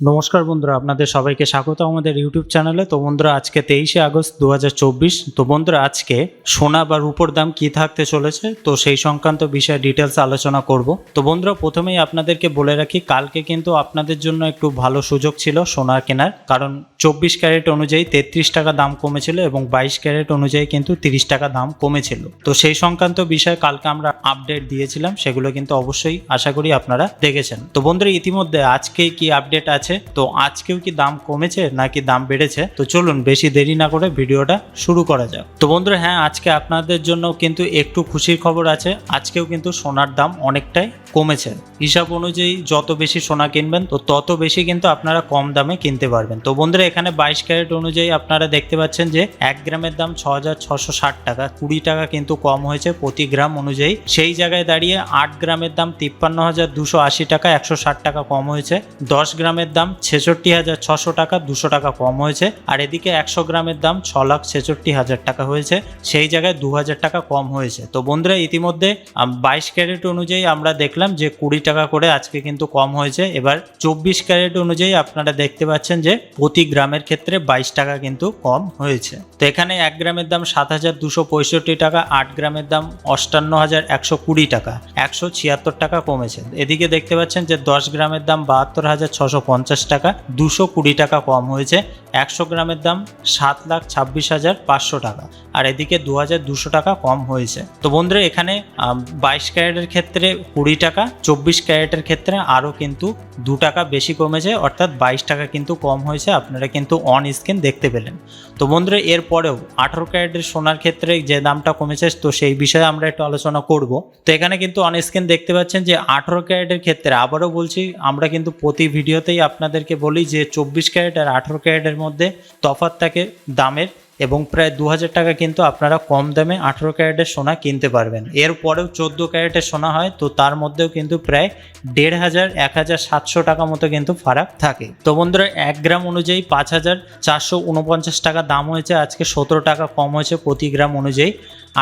নমস্কার বন্ধুরা, আপনাদের সবাইকে স্বাগত আমাদের ইউটিউব চ্যানেলে। তো বন্ধুরা, আজকে তেইশে আগস্ট দু হাজার চব্বিশ। তো বন্ধুরা, আজকে সোনা বা রূপোর দাম কি থাকতে চলেছে? তো সেই সংক্রান্ত বিষয়ে ডিটেলস আলোচনা করব। তো বন্ধুরা, প্রথমেই আপনাদেরকে বলে রাখি, কালকে কিন্তু আপনাদের জন্য একটু ভালো সুযোগ ছিল সোনা কেনার। কারণ চব্বিশ ক্যারেট অনুযায়ী তেত্রিশ টাকা দাম কমেছিল এবং বাইশ ক্যারেট অনুযায়ী কিন্তু তিরিশ টাকা দাম কমেছিল। তো সেই সংক্রান্ত বিষয়ে কালকে আমরা আপডেট দিয়েছিলাম, সেগুলো কিন্তু অবশ্যই আশা করি আপনারা দেখেছেন। তো বন্ধুরা, ইতিমধ্যে আজকে কি আপডেট আছে তো আজকেও কি দাম কমেছে নাকি দাম বেড়েছে? তো চলুন বেশি দেরি না করে ভিডিওটা শুরু করা যাক। তো বন্ধুরা হ্যাঁ আজকে আপনাদের জন্য কিন্তু একটু খুশির খবর আছে। আজকেও কিন্তু সোনার দাম অনেকটাই কমেছে হিসাব অনুযায়ী যত বেশি সোনা কিনবেন, তো তত বেশি কিন্তু আপনারা কম দামে কিনতে পারবেন। তো বন্ধুরা, এখানে বাইশ ক্যারেট অনুযায়ী আপনারা দেখতে পাচ্ছেন যে, এক গ্রামের দাম ছ হাজার ছশো ষাট টাকা। কুড়ি টাকা কিন্তু কম হয়েছে প্রতি গ্রাম অনুযায়ী। সেই জায়গায় দাঁড়িয়ে আট গ্রামের দাম তিপ্পান্ন হাজার দুশো আশি টাকা, একশো ষাট টাকা কম হয়েছে। দশ গ্রামের দাম ছেষট্টি হাজার ছশো টাকা, দুশো টাকা কম হয়েছে। আর এদিকে একশো গ্রামের দাম ছ লাখ ছেষট্টি হাজার টাকা হয়েছে। সেই জায়গায় দু হাজার টাকা কম হয়েছে। তো বন্ধুরা, ইতিমধ্যে বাইশ ক্যারেট অনুযায়ী আমরা দেখলাম যে কুড়ি টাকা করে আজকে কিন্তু কম হয়েছে। এবার চব্বিশ ক্যারেট অনুযায়ী আপনারা দেখতে পাচ্ছেন যে প্রতি গ্রামের ক্ষেত্রে বাইশ টাকা কিন্তু কম হয়েছে। তো এখানে এক গ্রামের দাম সাত হাজার দুশো পঁয়ষট্টি টাকা, আট গ্রামের দাম অষ্টান্ন হাজার একশো কুড়ি টাকা, একশো ছিয়াত্তর টাকা কমেছে। এদিকে দেখতে পাচ্ছেন যে দশ গ্রামের দাম বাহাত্তর হাজার ছশো পঞ্চাশ টাকা, দুশো কুড়ি টাকা কম হয়েছে। একশো গ্রামের দাম সাত লাখ ছাব্বিশ হাজার পাঁচশো টাকা, আর এদিকে দু হাজার দুশো টাকা কম হয়েছে। তো বন্ধুরা, এখানে বাইশ ক্যারেটের ক্ষেত্রে কুড়ি টাকা চব্বিশ ক্যারেটের ক্ষেত্রে আরও কিন্তু দু টাকা বেশি কমেছে, অর্থাৎ বাইশ টাকা কিন্তু কম হয়েছে। আপনারা কিন্তু অন স্ক্রিন দেখতে পেলেন। তো বন্ধুরা, এরপরেও আঠারো ক্যারেটের সোনার ক্ষেত্রে যে দামটা কমেছে, তো সেই বিষয়ে আমরা একটু আলোচনা করব। তো এখানে কিন্তু অন স্ক্রিন দেখতে পাচ্ছেন যে আঠারো ক্যারেটের ক্ষেত্রে আবারও বলছি, আমরা কিন্তু প্রতি ভিডিওতেই আপনাদেরকে বলি যে চব্বিশ ক্যারেট আর আঠারো ক্যারেটের মধ্যে তফাৎ থাকে দামের এবং প্রায় দু হাজার টাকা কিন্তু আপনারা কম দামে আঠেরো ক্যারেটের সোনা কিনতে পারবেন। এরপরেও চোদ্দ ক্যারেটের সোনা হয়, তো তার মধ্যেও কিন্তু প্রায় দেড় হাজার এক হাজার সাতশো টাকা মতো কিন্তু ফারাক থাকে। তো বন্ধুরা, এক গ্রাম অনুযায়ী পাঁচ হাজার চারশো উনপঞ্চাশ টাকা দাম হয়েছে, আজকে সতেরো টাকা কম হয়েছে প্রতি গ্রাম অনুযায়ী।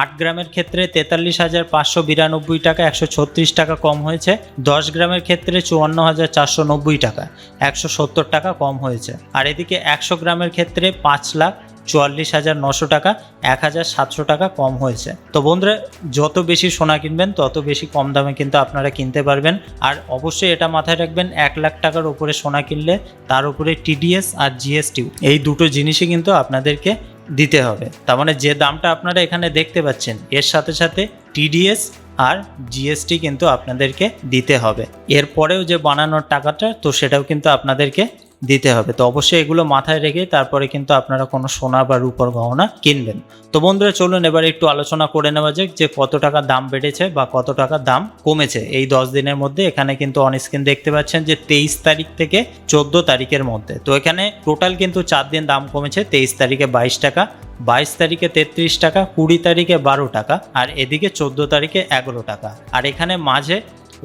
আট গ্রামের ক্ষেত্রে তেতাল্লিশ হাজার পাঁচশো বিরানব্বই টাকা, একশো ছত্রিশ টাকা কম হয়েছে। দশ গ্রামের ক্ষেত্রে চুয়ান্ন হাজার চারশো নব্বই টাকা, একশো সত্তর টাকা কম হয়েছে। আর এদিকে একশো গ্রামের ক্ষেত্রে পাঁচ লাখ চুয়াল্লিশ হাজার নশো টাকা, এক হাজার সাতশো টাকা কম হয়েছে। তো বন্ধুরা, যত বেশি সোনা কিনবেন, তত বেশি কম দামে কিন্তু আপনারা কিনতে পারবেন। আর অবশ্যই এটা মাথায় রাখবেন, এক লাখ টাকার উপরে সোনা কিনলে তার উপরে টিডিএস আর জিএসটি এই দুটো জিনিসই কিন্তু আপনাদেরকে দিতে হবে। তার মানে যে দামটা আপনারা এখানে দেখতে পাচ্ছেন, এর সাথে সাথে টিডিএস আর জিএসটি কিন্তু আপনাদেরকে দিতে হবে। এরপরেও যে বানানোর টাকাটা, তো সেটাও কিন্তু আপনাদেরকে দিতে হবে। তো অবশ্যই এগুলো মাথায় রেখে তারপরে কিন্তু আপনারা কোনো সোনা বা রূপর গহনা কিনবেন। তো বন্ধুরা, চলুন এবার একটু আলোচনা করে নেওয়া যাক যে কত টাকা দাম বেড়েছে বা কত টাকা দাম কমেছে। এই দশ দিনের মধ্যে এখানে কিন্তু অন স্ক্রিন দেখতে পাচ্ছেন যে তেইশ তারিখ থেকে চোদ্দ তারিখের মধ্যে। তো এখানে টোটাল কিন্তু চার দিন দাম কমেছে তেইশ তারিখে বাইশ টাকা, বাইশ তারিখে তেত্রিশ টাকা, কুড়ি তারিখে বারো টাকা, আর এদিকে চোদ্দ তারিখে এগারো টাকা। আর এখানে মাঝে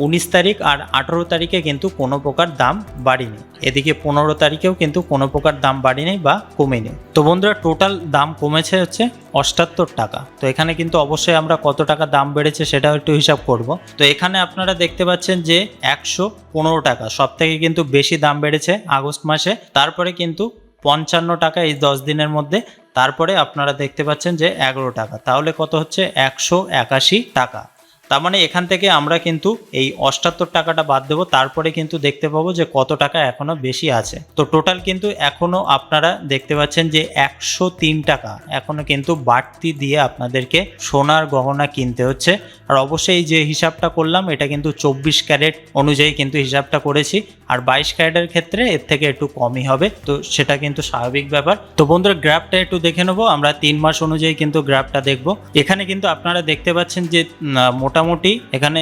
উনিশ তারিখ আর আঠেরো তারিখে কিন্তু কোনো প্রকার দাম বাড়েনি। এদিকে পনেরো তারিখেও কিন্তু কোনো প্রকার দাম বাড়েনি বা কমেনি। তো বন্ধুরা টোটাল দাম কমেছে হচ্ছে অষ্টাত্তর টাকা। তো এখানে কিন্তু অবশ্যই আমরা কত টাকা দাম বেড়েছে সেটাও একটু হিসাব করব। তো এখানে আপনারা দেখতে পাচ্ছেন যে একশো পনেরো টাকা সব থেকে কিন্তু বেশি দাম বেড়েছে আগস্ট মাসে। তারপরে কিন্তু পঞ্চান্ন টাকা এই দশ দিনের মধ্যে। তারপরে আপনারা দেখতে পাচ্ছেন যে এগারো টাকা, তাহলে কত হচ্ছে? একশো একাশি টাকা। তার মানে এখান থেকে আমরা কিন্তু এই অষ্টাত্তর টাকাটা বাদ দেবো। তারপরে কিন্তু দেখতে পাবো যে কত টাকা এখনও বেশি আছে। তো টোটাল কিন্তু এখনও আপনারা দেখতে পাচ্ছেন যে একশো তিন টাকা এখনও কিন্তু বাড়তি দিয়ে আপনাদেরকে সোনার গহনা কিনতে হচ্ছে। আর অবশ্যই যে হিসাবটা করলাম, এটা কিন্তু চব্বিশ ক্যারেট অনুযায়ী কিন্তু হিসাবটা করেছি। আর বাইশ ক্যারেটের ক্ষেত্রে এর থেকে একটু কমই হবে, তো সেটা কিন্তু স্বাভাবিক ব্যাপার। তো বন্ধুরা গ্রাফটা একটু দেখে নেব, আমরা তিন মাস অনুযায়ী কিন্তু গ্রাফটা দেখব। এখানে কিন্তু আপনারা দেখতে পাচ্ছেন যে মোটামুটি এখানে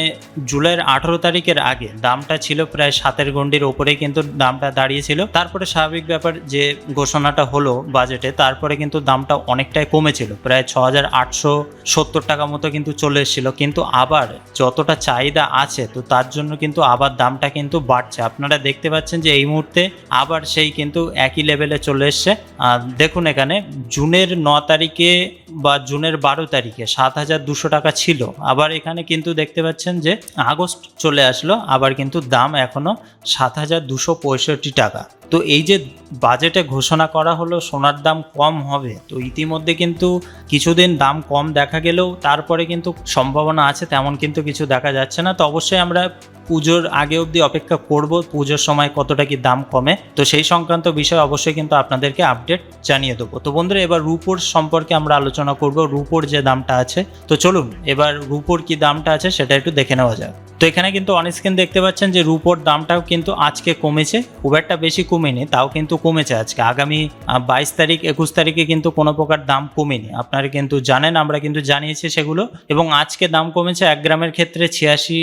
জুলাইয়ের আঠারো তারিখের আগে দামটা ছিল প্রায় সাতের গন্ডির ওপরেই কিন্তু দামটা দাঁড়িয়েছিল। তারপরে স্বাভাবিক ব্যাপার যে ঘোষণাটা হলো বাজেটে তারপরে কিন্তু দামটা অনেকটাই কমেছিল, প্রায় ছ হাজার আটশো সত্তর টাকা মতো কিন্তু চলে এসেছিল। কিন্তু আবার যতটা চাহিদা আছে, তো তার জন্য কিন্তু আবার দামটা কিন্তু বাড়ছে। আপনারা আপনারা দেখতে পাচ্ছেন যে এই মুহূর্তে আবার সেই কিন্তু একই লেভেলে চলে এসছে। দেখুন এখানে, জুনের ন তারিখে বা জুনের বারো তারিখে সাত হাজার দুশো টাকা ছিল। আবার এখানে কিন্তু দেখতে পাচ্ছেন যে আগস্ট চলে আসলো, আবার কিন্তু দাম এখনও সাত হাজার দুশো পঁয়ষট্টি টাকা। তো এই যে বাজেটে ঘোষণা করা হলো, সোনার দাম কম হবে, তো ইতিমধ্যে কিন্তু কিছুদিন দাম কম দেখা গেলেও তারপরে কিন্তু সম্ভাবনা আছে, তেমন কিন্তু কিছু দেখা যাচ্ছে না। তো অবশ্যই আমরা পুজোর আগে অবধি অপেক্ষা করব, পুজোর সময় কতটা কি দাম কমে। তো সেই সংক্রান্ত বিষয় অবশ্যই কিন্তু আপনাদেরকে আপডেট জানিয়ে দেবো। তো বন্ধুরা, এবার রুপোর সম্পর্কে আমরা আলোচনা করব, রুপোর যে দামটা আছে। তো চলুন, এবার রুপোর কি দামটা আছে সেটা একটু দেখে নেওয়া যাক। তো এখানে কিন্তু অনস্ক্রিন দেখতে পাচ্ছেন যে রুপোর দামটাও কিন্তু আজকে কমেছে, খুব একটা বেশি কমেনি, তাও কিন্তু কমেছে আজকে। আগামী বাইশ তারিখ, একুশ তারিখে কিন্তু কোনো প্রকার দাম কমেনি। আপনারা কিন্তু জানেন, আমরা কিন্তু জানিয়েছি সেগুলো। এবং আজকে দাম কমেছে এক গ্রামের ক্ষেত্রে ছিয়াশি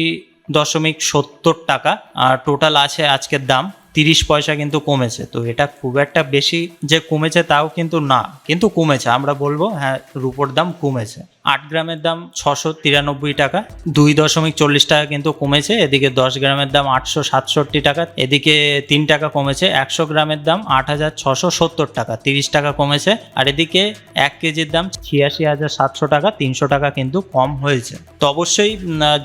দশমিক সত্তর টাকা, আর টোটাল আছে আজকের দাম তিরিশ পয়সা কিন্তু কমেছে। তো এটা খুব একটা বেশি যে কমেছে তাও কিন্তু না, কিন্তু কমেছে। আমরা বলব হ্যাঁ রুপোর দাম কমেছে। আট গ্রামের দাম ছশো তিরানব্বই টাকা। দুই দশমিক চল্লিশ টাকা কিন্তু কমেছে, এদিকে দশ গ্রামের দাম আটশো সাতষট্টি টাকা, এদিকে তিন টাকা কমেছে, একশো গ্রামের দাম আট হাজার ছশো সত্তর টাকা, তিরিশ টাকা কমেছে, আর এদিকে এক কেজির দাম ছিয়াশি হাজার সাতশো টাকা, তিনশো টাকা কিন্তু কম হয়েছে। তো অবশ্যই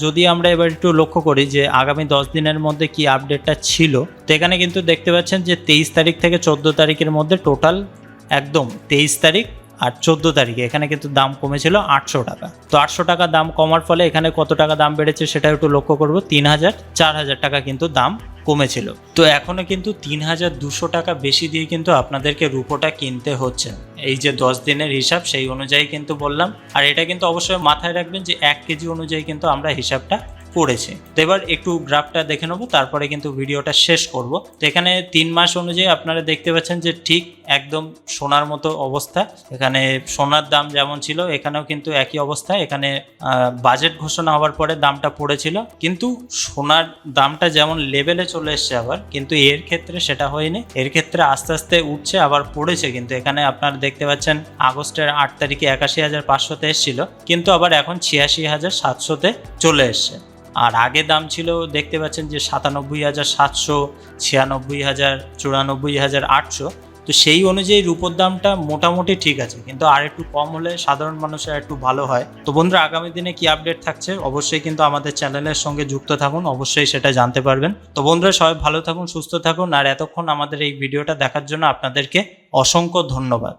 যদি আমরা এবার একটু লক্ষ্য করি যে আগামী দশ দিনের মধ্যে কি আপডেটটা ছিল, তো এখানে কিন্তু দেখতে পাচ্ছেন যে তেইশ তারিখ থেকে চোদ্দ তারিখের মধ্যে টোটাল একদম তেইশ তারিখ আর চোদ্দ তারিখে। এখানে কিন্তু দাম কমেছিল আটশো টাকা। তো আটশো টাকা দাম কমার ফলে এখানে কত টাকা দাম বেড়েছে সেটা একটু লক্ষ্য করব। তিন হাজার, চার হাজার টাকা কিন্তু দাম কমেছিল। তো এখনও কিন্তু তিন হাজার দুশো টাকা বেশি দিয়ে কিন্তু আপনাদেরকে রুপোটা কিনতে হচ্ছে। এই যে দশ দিনের হিসাব, সেই অনুযায়ী কিন্তু বললাম। আর এটা কিন্তু অবশ্যই মাথায় রাখবেন যে এক কেজি অনুযায়ী কিন্তু আমরা হিসাবটা করেছি। তো এবার একটু গ্রাফটা দেখে নেব, তারপরে কিন্তু ভিডিওটা শেষ করব। তো এখানে তিন মাস অনুযায়ী আপনারা দেখতে পাচ্ছেন যে ঠিক একদম সোনার মতো অবস্থা। এখানে সোনার দাম যেমন ছিল, এখানেও কিন্তু একই অবস্থা। এখানে বাজেট ঘোষণা হওয়ার পরে দামটা পড়েছিল। কিন্তু সোনার দামটা যেমন লেভেলে চলে এসছে আবার, কিন্তু এর ক্ষেত্রে সেটা হয়নি। এর ক্ষেত্রে আস্তে আস্তে উঠছে, আবার পড়েছে। কিন্তু এখানে আপনারা দেখতে পাচ্ছেন, আগস্টের আট তারিখে একাশি হাজার পাঁচশোতে এসেছিল। কিন্তু আবার এখন ছিয়াশি হাজার সাতশোতে চলে এসছে। আর আগে দাম ছিল, দেখতে পাচ্ছেন যে সাতানব্বই হাজার সাতশো, ছিয়ানব্বই হাজার, চুরানব্বই হাজার আটশো। তো সেই অনুযায়ী রূপোর দামটা মোটামুটি ঠিক আছে, কিন্তু আর একটু কম হলে সাধারণ মানুষের একটু ভালো হয়। তো বন্ধুরা, আগামী দিনে কি আপডেট থাকছে অবশ্যই কিন্তু আমাদের চ্যানেলের সঙ্গে যুক্ত থাকুন, অবশ্যই সেটা জানতে পারবেন। তো বন্ধুরা, সবাই ভালো থাকুন, সুস্থ থাকুন, আর এতক্ষণ আমাদের এই ভিডিওটা দেখার জন্য আপনাদেরকে অসংখ্য ধন্যবাদ।